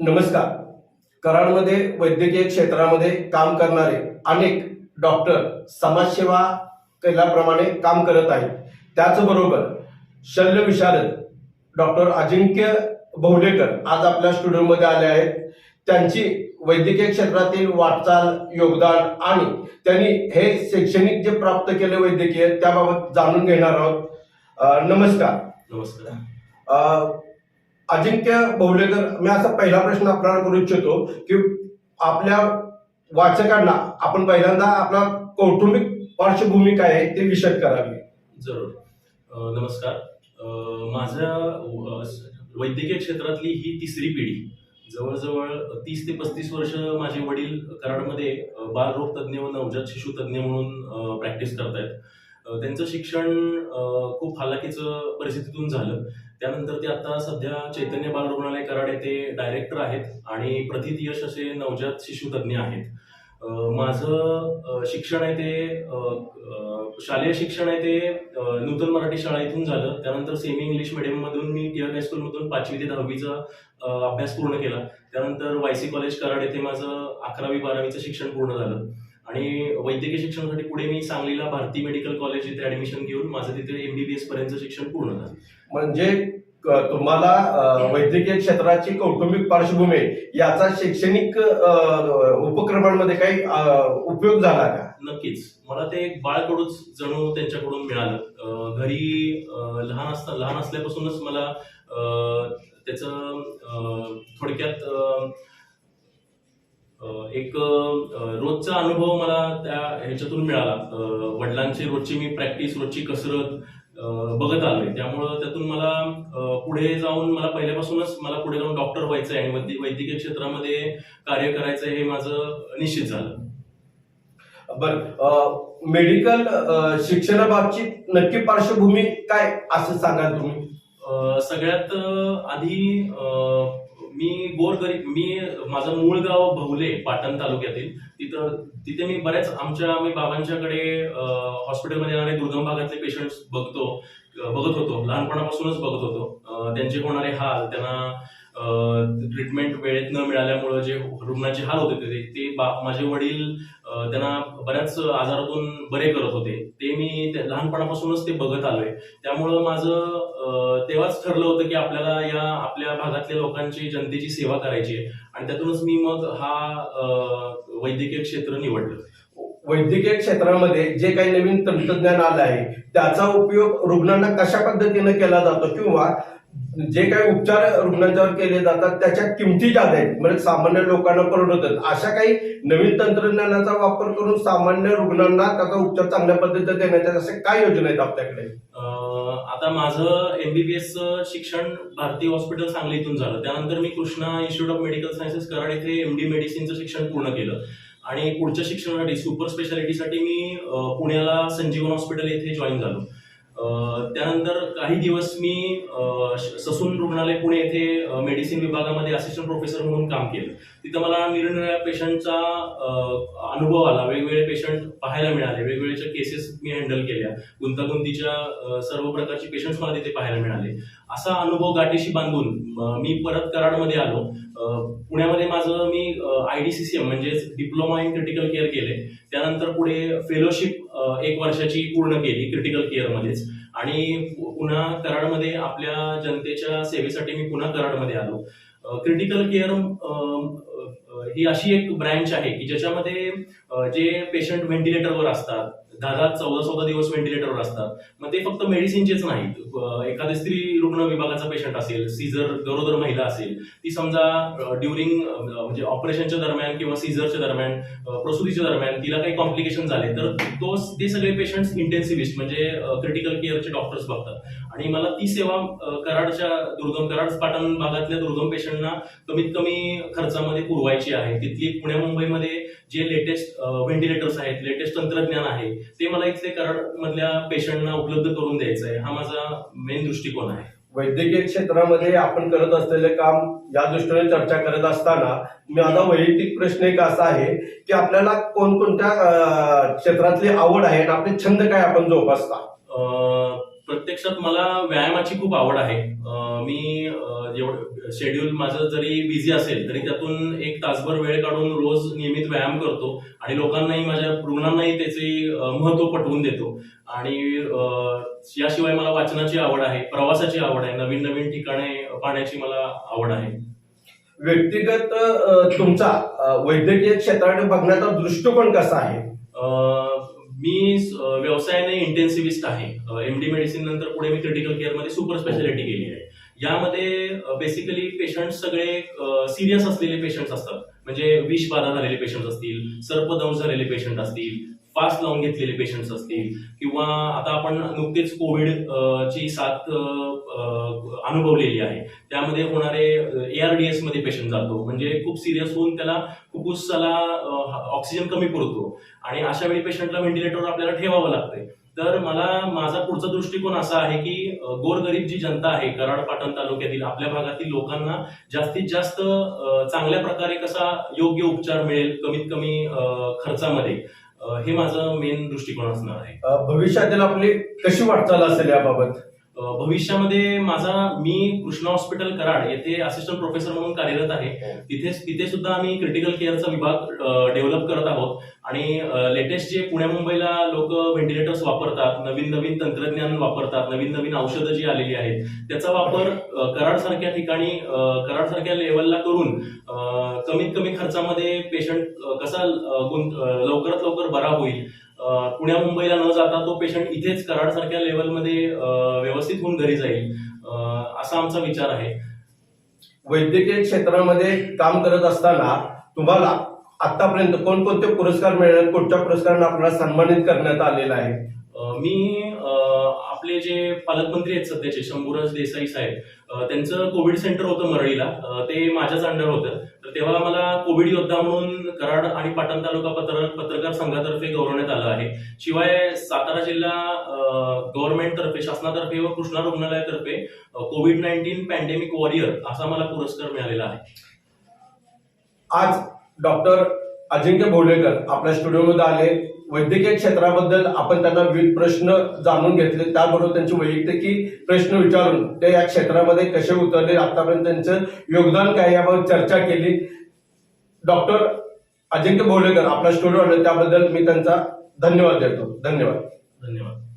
नमस्कार. कराडमध्ये वैद्यकीय क्षेत्रामध्ये काम करणारे अनेक डॉक्टर समाजसेवा केल्याप्रमाणे काम करत आहेत. त्याचबरोबर शल्य विशारद डॉक्टर अजिंक्य बहुलेकर आज आपल्या स्टुडिओमध्ये आले आहेत. त्यांची वैद्यकीय क्षेत्रातील वाटचाल योगदान आणि त्यांनी हे शैक्षणिक जे प्राप्त केले वैद्यकीय त्याबाबत जाणून घेणार आहोत. नमस्कार. नमस्कार. अ, अजिंक्य बवलेकर मी असा पहिला प्रश्न आपल्याला करू इच्छितो की आपल्या वाचकांना आपण पहिल्यांदा आपला कौटुंबिक पार्श्वभूमी काय आहे ते विषद करावी. जरूर. नमस्कार. माझ्या वैद्यकीय क्षेत्रातली ही तिसरी पिढी. जवळजवळ तीस ते पस्तीस वर्ष माझे वडील कराडमध्ये बालरोग तज्ज्ञ व नवजात शिशु तज्ज्ञ म्हणून प्रॅक्टिस करतायत. त्यांचं शिक्षण खूप हालाकीचं परिस्थितीतून झालं. त्यानंतर ते आता सध्या चैतन्य बाल रुग्णालय कराड येथे डायरेक्टर आहेत आणि प्रथित यश असे नवजात शिशुतज्ञ आहेत. माझं शिक्षण आहे ते शालेय शिक्षण आहे ते नूतन मराठी शाळा इथून झालं. त्यानंतर सेमी इंग्लिश मिडियममधून मी टिळक हायस्कूलमधून पाचवी ते दहावीचा अभ्यास पूर्ण केला. त्यानंतर वाय सी कॉलेज कराड येथे माझं अकरावी बारावीचं शिक्षण पूर्ण झालं. आणि वैद्यकीय शिक्षणासाठी पुढे मी सांगलीला भारती मेडिकल कॉलेज इथे ऍडमिशन घेऊन माझं तिथे एमबीबीएस पर्यंतचं शिक्षण पूर्ण झालं. म्हणजे तुम्हाला वैद्यकीय क्षेत्राची कौटुंबिक पार्श्वभूमी याचा शैक्षणिक उपक्रमांमध्ये काही उपयोग झाला का? नक्कीच. मला ते एक बाळकडूच जणू त्यांच्याकडून मिळालं. घरी लहान असता लहान असल्यापासूनच मला त्याचं थोडक्यात एक रोजचा अनुभव मला त्या ह्याच्यातून मिळाला. वडिलांची रोजची मी प्रॅक्टिस रोजची कसरत बघत आलोय. त्यामुळं त्यातून मला पुढे जाऊन मला पहिल्यापासूनच मला पुढे जाऊन डॉक्टर व्हायचं आहे आणि वैद्य- वैद्यकीय क्षेत्रामध्ये कार्य करायचं हे माझं निश्चित झालं. बर मेडिकल शिक्षणाबाबतची नक्की पार्श्वभूमी काय असं सांगा तुम्ही? सगळ्यात आधी मी गोरगरीब मी माझं मूळ गाव भवले पाटण तालुक्यातील. तिथं तिथे मी बऱ्याच आमच्या मी बाबांच्याकडे हॉस्पिटलमध्ये येणारे दुर्गम भागातले पेशंट्स बघतो बघत होतो. लहानपणापासूनच बघत होतो. त्यांचे होणारे हाल त्यांना ट्रीटमेंट वेळेत न मिळाल्यामुळं जे रुग्णाचे हाल होते ते ते बा- माझे वडील त्यांना बऱ्याच आजारातून बरे करत होते. ते मी ते- लहानपणापासूनच ते बघत आलोय. त्यामुळं माझं तेव्हाच ठरलं होतं की आपल्याला या आपल्या भागातल्या लोकांची जनतेची सेवा करायची आहे. आणि त्यातूनच मी मग हा वैद्यकीय क्षेत्र निवडलं. वैद्यकीय क्षेत्रामध्ये जे काही नवीन तंत्रज्ञान आलं आहे त्याचा उपयोग रुग्णांना कशा पद्धतीने केला जातो किंवा जे काही उपचार रुग्णांच्यावर केले जातात त्याच्या किमती ज्या आहेत म्हणजे सामान्य लोकांना परवडतात अशा काही नवीन तंत्रज्ञानाचा वापर करून सामान्य रुग्णांना त्याचा उपचार चांगल्या पद्धतीने देण्याच्या असे काय योजना आहेत आपल्याकडे? आता माझं एमबीबीएस शिक्षण भारतीय हॉस्पिटल सांगली इथून झालं. त्यानंतर मी Krishna institute of medical sciences Karad येथे एमडी मेडिसिनचं शिक्षण पूर्ण केलं. आणि पुढच्या शिक्षणासाठी सुपर स्पेशालिटीसाठी मी पुण्याला संजीवन हॉस्पिटल येथे जॉईन झालो. त्यानंतर काही दिवस मी ससून रुग्णालय पुणे येथे मेडिसिन विभागामध्ये असिस्टंट प्रोफेसर म्हणून काम केलं. तिथं मला निरनिराळ्या पेशंटचा अनुभव आला. वेगवेगळे पेशंट पाहायला मिळाले. वेगवेगळ्या केसेस मी हँडल केल्या. गुंतागुंतीच्या सर्व प्रकारचे पेशंट्स मला तिथे पाहायला मिळाले. असा अनुभव गाठीशी बांधून मी परत कराडमध्ये आलो. पुण्यामध्ये माझं मी I D C C M म्हणजेच डिप्लोमा इन क्रिटिकल केअर केले त्यानंतर पुढे फेलोशिप एक वर्षाची पूर्ण केली क्रिटिकल केअरमध्येच आणि पुन्हा कराडमध्ये आपल्या जनतेच्या सेवेसाठी मी पुन्हा कराडमध्ये आलो. क्रिटिकल केअर ही अशी एक ब्रँच आहे की ज्याच्यामध्ये जे पेशंट व्हेंटिलेटरवर असतात दहा दहा चौदा चौदा दिवस व्हेंटिलेटरवर असतात मग ते फक्त मेडिसिनचेच नाहीत. एखाद्या स्त्री रुग्ण विभागाचा पेशंट असेल सीझर गरोदर महिला असेल ती समजा ड्युरिंग म्हणजे ऑपरेशनच्या दरम्यान किंवा सीझरच्या दरम्यान अ, प्रसूतीच्या दरम्यान तिला काही कॉम्प्लिकेशन झाले तर तो ते सगळे पेशंट्स इंटेन्सिव्हिस्ट म्हणजे क्रिटिकल केअरचे डॉक्टर्स बघतात. आणि मला ती सेवा कराडच्या दुर्गम कराड पाटण भागातल्या दुर्गम पेशंटना कमीत कमी खर्चामध्ये पुरवायची आहे. तिथली पुण्या मुंबईमध्ये जे लेटेस्ट व्हेंटिलेटर्स आहेत लेटेस्ट तंत्रज्ञान आहे ते मला इथले कराड मधल्या पेशंटना उपलब्ध करून द्यायचं आहे हा माझा मेन दृष्टिकोन आहे. वैद्यकीय क्षेत्रामध्ये आपण करत असलेले काम या दृष्टीने चर्चा करत असताना माझा वैयक्तिक प्रश्न एक असा आहे की आपल्याला कोणकोणत्या क्षेत्रातली आवड आहे आणि आपले छंद काय आपण जोपासता? प्रत्यक्षात मला व्यायामाची खूप आवड आहे. मी जेवढं शेड्यूल माझं जरी बिझी असेल तरी त्यातून एक तासभर वेळ काढून रोज नियमित व्यायाम करतो आणि लोकांनाही माझ्या रुग्णांनाही त्याचे महत्त्व पटवून देतो. आणि याशिवाय मला वाचनाची आवड आहे प्रवासाची आवड आहे नवीन नवीन ठिकाणे पाहण्याची मला आवड आहे. व्यक्तिगत तुमचा वैद्यकीय क्षेत्राकडे बघण्याचा दृष्टिकोन कसा आहे? मी व्यवसायाने इंटेन्सिव्हिस्ट आहे. एम डी मेडिसिन नंतर पुढे मी क्रिटिकल केअरमध्ये सुपर स्पेशालिटी केली आहे. यामध्ये बेसिकली पेशंट सगळे सिरियस असलेले पेशंट्स असतात. म्हणजे विष बाधा झालेले पेशंट असतील सर्पदंश झालेले पेशंट असतील फास्ट लावून घेतलेले पेशंट्स असतील किंवा आता आपण नुकतेच कोविड ची साथ अनुभवलेली आहे. त्यामध्ये होणारे एआरडीएसमध्ये पेशंट जातो. म्हणजे खूप सिरियस होऊन त्याला फुफ्फुसाला ऑक्सिजन कमी पुरतो आणि अशा वेळी पेशंटला व्हेंटिलेटरवर आपल्याला ठेवावं लागतंय. तर मला माझा पुढचा दृष्टिकोन असा आहे की गोरगरीब जी जनता आहे कराड पाटण तालुक्यातील आपल्या भागातील लोकांना जास्तीत जास्त चांगल्या प्रकारे कसा योग्य उपचार मिळेल कमीत कमी खर्चामध्ये हे माझं मेन दृष्टिकोन असणार आहे. भविष्यातील आपली कशी वाटचाल असेल याबाबत? भविष्यामध्ये माझा मी कृष्णा हॉस्पिटल कराड येथे असिस्टंट प्रोफेसर म्हणून कार्यरत आहे. तिथे तिथे सुद्धा आम्ही क्रिटिकल केअरचा विभाग डेव्हलप करत आहोत. आणि लेटेस्ट जे पुण्या मुंबईला लोक व्हेंटिलेटर्स वापरतात नवीन नवीन तंत्रज्ञान वापरतात नवीन नवीन औषधं जी आलेली आहेत त्याचा वापर कराड सारख्या ठिकाणी कराड सारख्या लेवलला करून कमीत कमी खर्चामध्ये पेशंट कसा लवकरात लवकर बरा होईल पुण्या मुंबईला न जाता तो पेशंट इथेच कराड सारख्या लेवलमध्ये व्यवस्थित होऊन घरी जाईल असा आमचा विचार आहे. वैद्यकीय क्षेत्रामध्ये काम करत असताना तुम्हाला आतापर्यंत कोणकोणते पुरस्कार मिळाले कुठच्या पुरस्कारांना आपल्याला सन्मानित करण्यात आलेलं आहे? मी आपले जे पालकमंत्री आहेत सध्याचे शंभूराज देसाई साहेब त्यांचं कोविड सेंटर होतं मरळीला. ते माझ्याच अंडर होतं. तर तेव्हा मला कोविड योद्धा म्हणून कराड आणि पाटण तालुका पत्र पत्रकार संघातर्फे गौरवण्यात आलं आहे. शिवाय सातारा जिल्हा गव्हर्नमेंट तर्फे शासनातर्फे व कृष्णा रुग्णालयातर्फे कोविड नाईन्टीन पॅन्डेमिक वॉरियर असा मला पुरस्कार मिळालेला आहे. आज डॉक्टर अजिंक्य भोलेकर आपल्या स्टुडिओमध्ये आले. वैद्यकीय क्षेत्राबद्दल आपण त्यांना विविध प्रश्न जाणून घेतले. त्याबरोबर त्यांचे वैयक्तिकी प्रश्न विचारून ते या क्षेत्रामध्ये कसे उतरले आतापर्यंत त्यांचं योगदान काय याबाबत चर्चा केली. डॉक्टर अजिंक्य भोलेकर आपला स्टुडिओ त्याबद्दल मी त्यांचा धन्यवाद देतो. धन्यवाद. धन्यवाद.